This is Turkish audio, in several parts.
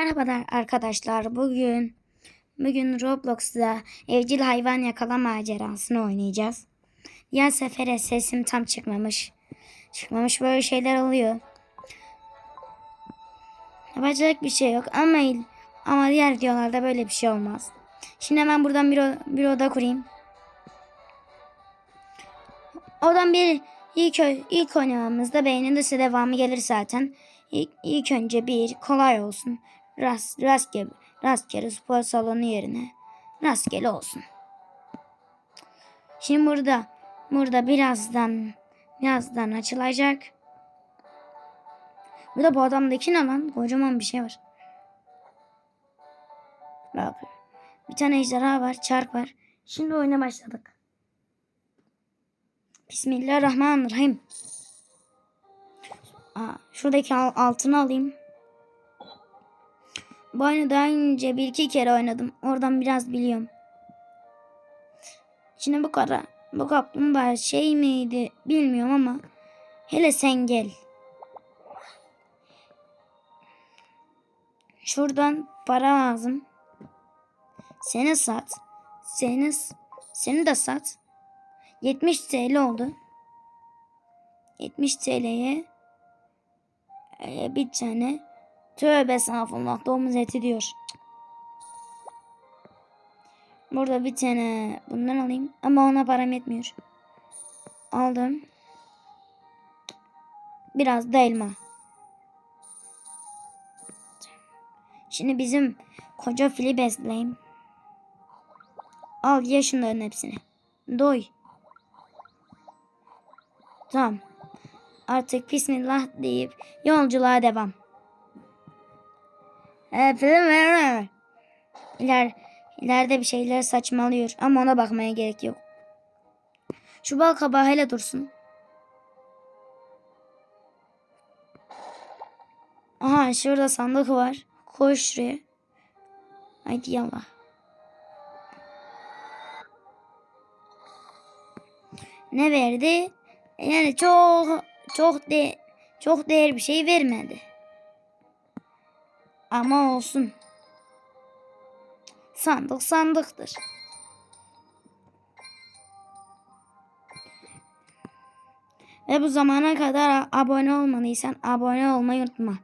Merhaba arkadaşlar. Bugün bugün Roblox'ta evcil hayvan yakalama macerasını oynayacağız. Diğer sefere sesim tam çıkmamış. Çıkmamış böyle şeyler oluyor. Yapacak bir şey yok ama ama diğer videolarda böyle bir şey olmaz. Şimdi hemen buradan bir, bir oda kurayım. Odan bir ilk, ilk oynamamızda beğenilirse devamı gelir zaten. İlk, ilk önce bir kolay olsun. Rast, rastgele, rastgele spor salonu yerine rastgele olsun. Şimdi burada burada birazdan birazdan açılacak. Burada bu adamdaki ne lan? Kocaman bir şey var. Bak. Bir tane ejderha var, çark var. Şimdi oyuna başladık. Bismillahirrahmanirrahim. Aa, şuradaki al- altını alayım. Bu oyunu daha önce bir iki kere oynadım. Oradan biraz biliyorum. Şimdi bu kara, bu kaplumbağa şey miydi bilmiyorum ama hele sen gel. Şuradan para lazım. Seni sat. Seni, seni de sat. 70 TL oldu. 70 TL'ye e, bir tane tövbe estağfurullah domuz eti diyor. Burada bir tane bundan alayım ama ona param yetmiyor. Aldım. Biraz da elma. Şimdi bizim koca fili besleyeyim. Al ye şunların hepsini. Doy. Tamam. Artık bismillah deyip yolculuğa devam. Ee. İler, ileride bir şeyler saçmalıyor ama ona bakmaya gerek yok. Şu bal kabağı hele dursun. Aha şurada sandık var. Koş şuraya. Haydi yallah. Ne verdi? Yani çok çok de çok değer bir şey vermedi. Ama olsun. Sandık sandıktır. Ve bu zamana kadar abone olmadıysan abone olmayı unutma.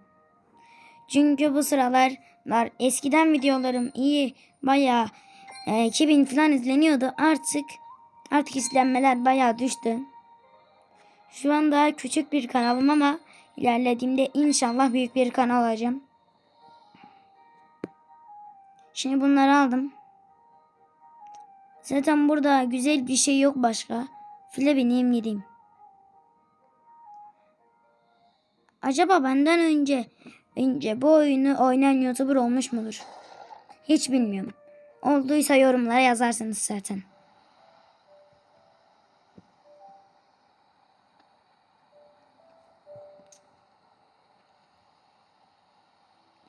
Çünkü bu sıralar var eskiden videolarım iyi bayağı e, 2000 falan izleniyordu. Artık artık izlenmeler bayağı düştü. Şu an daha küçük bir kanalım ama ilerlediğimde inşallah büyük bir kanal olacağım. Şimdi bunları aldım. Zaten burada güzel bir şey yok başka. File bineyim gideyim. Acaba benden önce önce bu oyunu oynayan YouTuber olmuş mudur? Hiç bilmiyorum. Olduysa yorumlara yazarsınız zaten.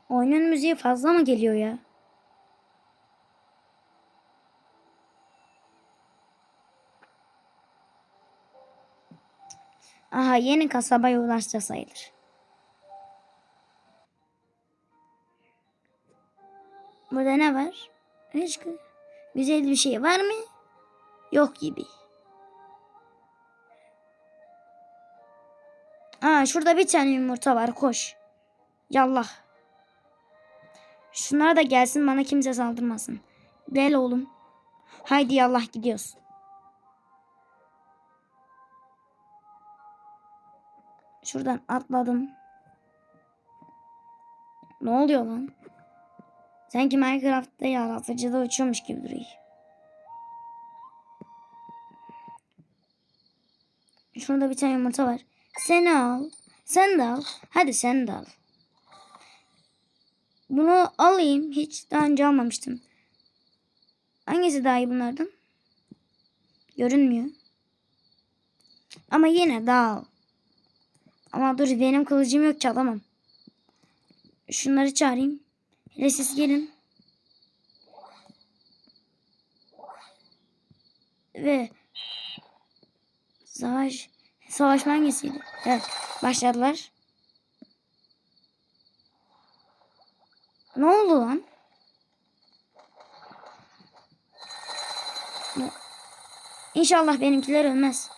Oyunun müziği fazla mı geliyor ya? Aha yeni kasabaya ulaştı sayılır. Burada ne var? Hiç gü- güzel bir şey var mı? Yok gibi. Aa şurada bir tane yumurta var koş. Yallah. Şunlara da gelsin bana kimse saldırmasın. Gel oğlum. Haydi yallah gidiyoruz. Şuradan atladım. Ne oluyor lan? Sanki Minecraft'ta yaratıcıda uçuyormuş gibi duruyor. Şurada bir tane yumurta var. Sen al. Sen de al. Hadi sen de al. Bunu alayım. Hiç daha önce almamıştım. Hangisi daha iyi bunlardan? Görünmüyor. Ama yine de al. Ama dur benim kılıcım yok ki alamam. Şunları çağırayım. Hele siz gelin. Ve savaş savaşma hangisiydi? Evet başladılar. Ne oldu lan? İnşallah benimkiler ölmez.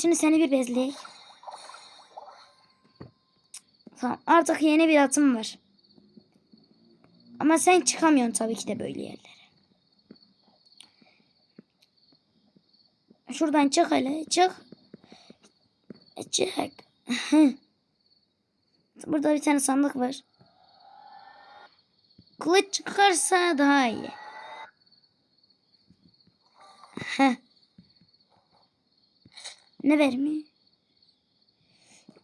Şimdi seni bir bezleyek. Tamam artık yeni bir atım var. Ama sen çıkamıyorsun tabii ki de böyle yerlere. Şuradan çık hele çık. E, Çık. Burada bir tane sandık var. Kılıç çıkarsa daha iyi. Heh. Ne vermiyor?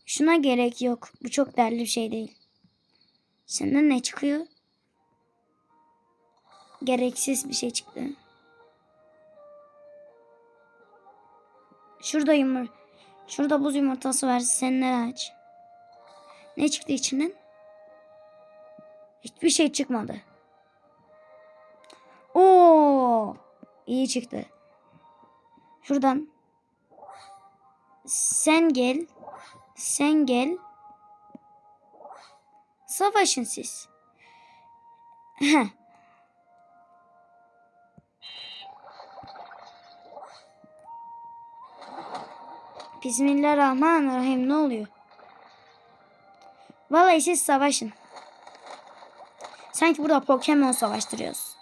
Şuna gerek yok. Bu çok değerli bir şey değil. Senden ne çıkıyor? Gereksiz bir şey çıktı. Şurada yumur. Şurada buz yumurtası var. Sen ne aç? Ne çıktı içinden? Hiçbir şey çıkmadı. Oo! İyi çıktı. Şuradan. Sen gel. Sen gel. Savaşın siz. Bismillahirrahmanirrahim. Ne oluyor? Vallahi siz savaşın. Sanki burada Pokemon savaştırıyoruz.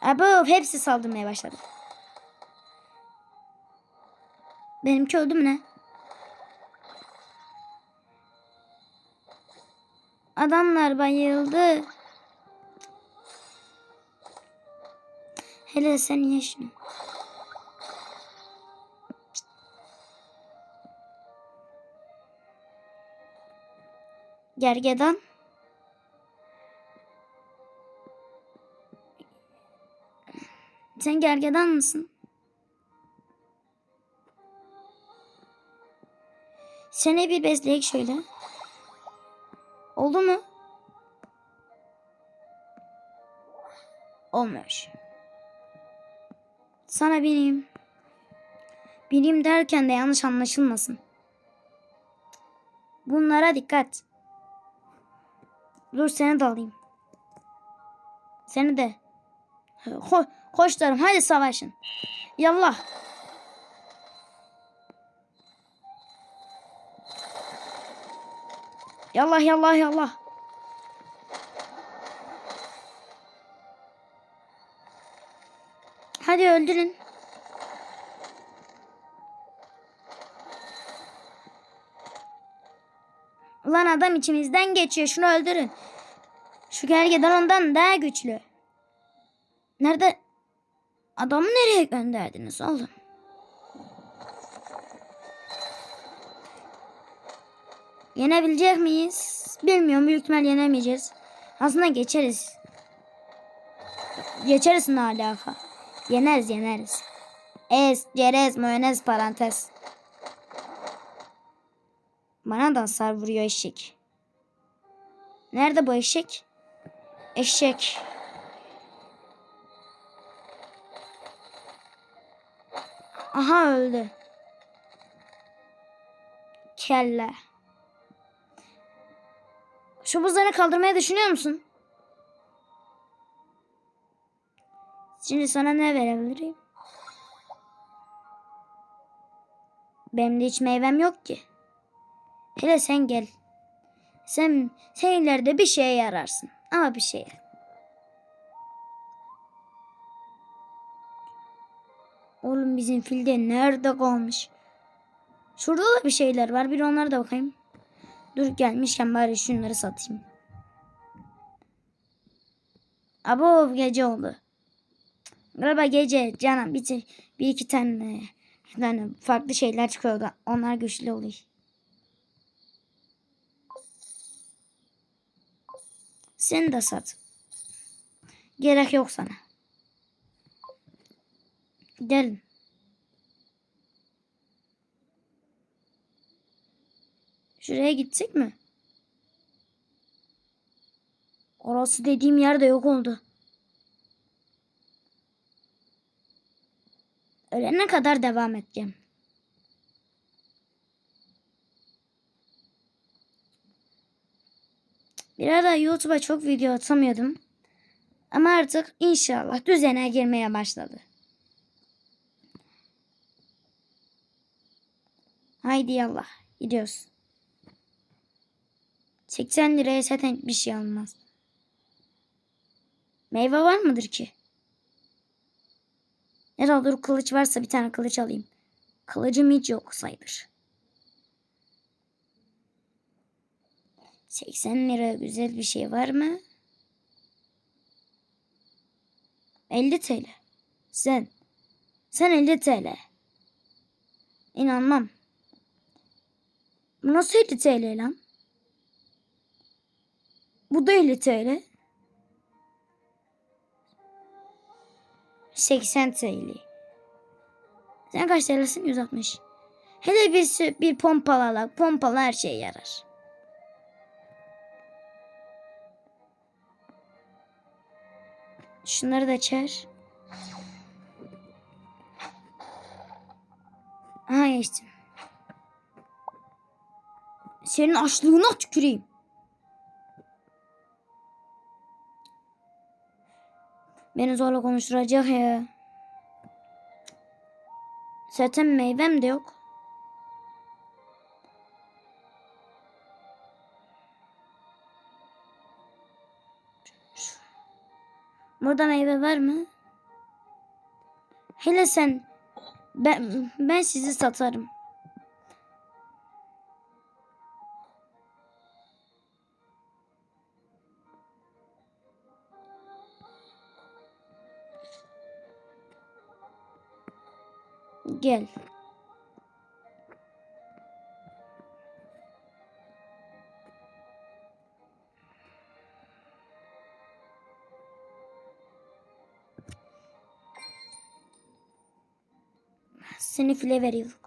Abo hepsi saldırmaya başladı. Benimki öldü mü ne? Adamlar bayıldı. Hele sen ye. Gergedan. Sen gergedan mısın? Seni bir bezleyek şöyle. Oldu mu? Olmuyor. Sana bineyim. Bineyim derken de yanlış anlaşılmasın. Bunlara dikkat. Dur seni de alayım. Seni de. Ko koçlarım hadi savaşın. Yallah. Yallah yallah yallah. Hadi öldürün. Ulan adam içimizden geçiyor. Şunu öldürün. Şu gergedan ondan daha güçlü. Nerede? Adamı nereye gönderdiniz oğlum? Yenebilecek miyiz? Bilmiyorum. Büyük ihtimal yenemeyeceğiz. Aslında geçeriz. Geçeriz ne alaka? Yeneriz yeneriz. Ez, cerez, mayonez, parantez. Bana da hasar vuruyor eşek. Nerede bu eşek? Eşek. Aha öldü. Kelle. Şu buzları kaldırmayı düşünüyor musun? Şimdi sana ne verebilirim? Benim de hiç meyvem yok ki. Hele sen gel. Sen, sen ileride bir şeye yararsın. Ama bir şeye. Oğlum bizim filde nerede kalmış? Şurada da bir şeyler var. Bir onlara da bakayım. Dur gelmişken bari şunları satayım. Abo gece oldu. Galiba gece canım bir, bir iki tane, bir farklı şeyler çıkıyor da onlar güçlü oluyor. Sen de sat. Gerek yok sana. Gelin. Şuraya gitsek mi? Orası dediğim yerde yok oldu. Ölene kadar devam edeceğim. Bir ara YouTube'a çok video atamıyordum. Ama artık inşallah düzene girmeye başladı. Haydi yallah gidiyoruz. 80 liraya zaten bir şey almaz. Meyve var mıdır ki? Herhalde dur kılıç varsa bir tane kılıç alayım. Kılıcım hiç yok sayılır. 80 lira güzel bir şey var mı? 50 TL. Sen. Sen 50 TL. İnanmam. Bu nasıl 50 TL lan? Bu da 50 TL. 80 TL. Sen kaç TL'sin? 160. Hele bir, bir pompalı alak. Pompalı her şeye yarar. Şunları da çer. Aha geçtim. Senin açlığına tüküreyim. Beni zorla konuşturacak ya. Zaten meyvem de yok. Burada meyve var mı? Hele sen ben ben sizi satarım. Gel. Seni file veriyor.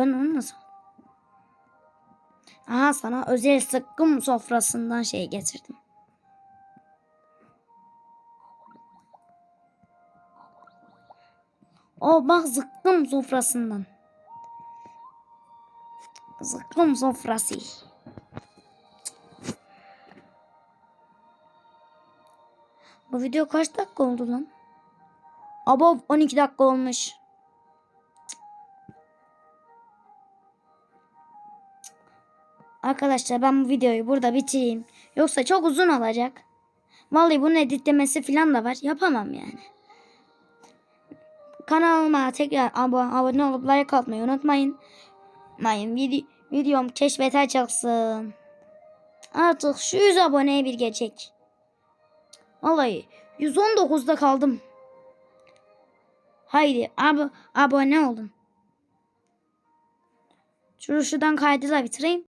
Ben onu nasıl? Aha sana özel sıkkım sofrasından şey getirdim. O bak zıkkım sofrasından. Zıkkım sofrası. Bu video kaç dakika oldu lan? Abo 12 dakika olmuş. Arkadaşlar ben bu videoyu burada bitireyim. Yoksa çok uzun olacak. Vallahi bunun editlemesi falan da var. Yapamam yani. Kanalıma tekrar abone, olup like atmayı unutmayın. Mayın vide videom keşfete açılsın. Artık şu 100 aboneye bir geçecek. Vallahi 119'da kaldım. Haydi ab abone olun. Şuradan kaydı bitireyim.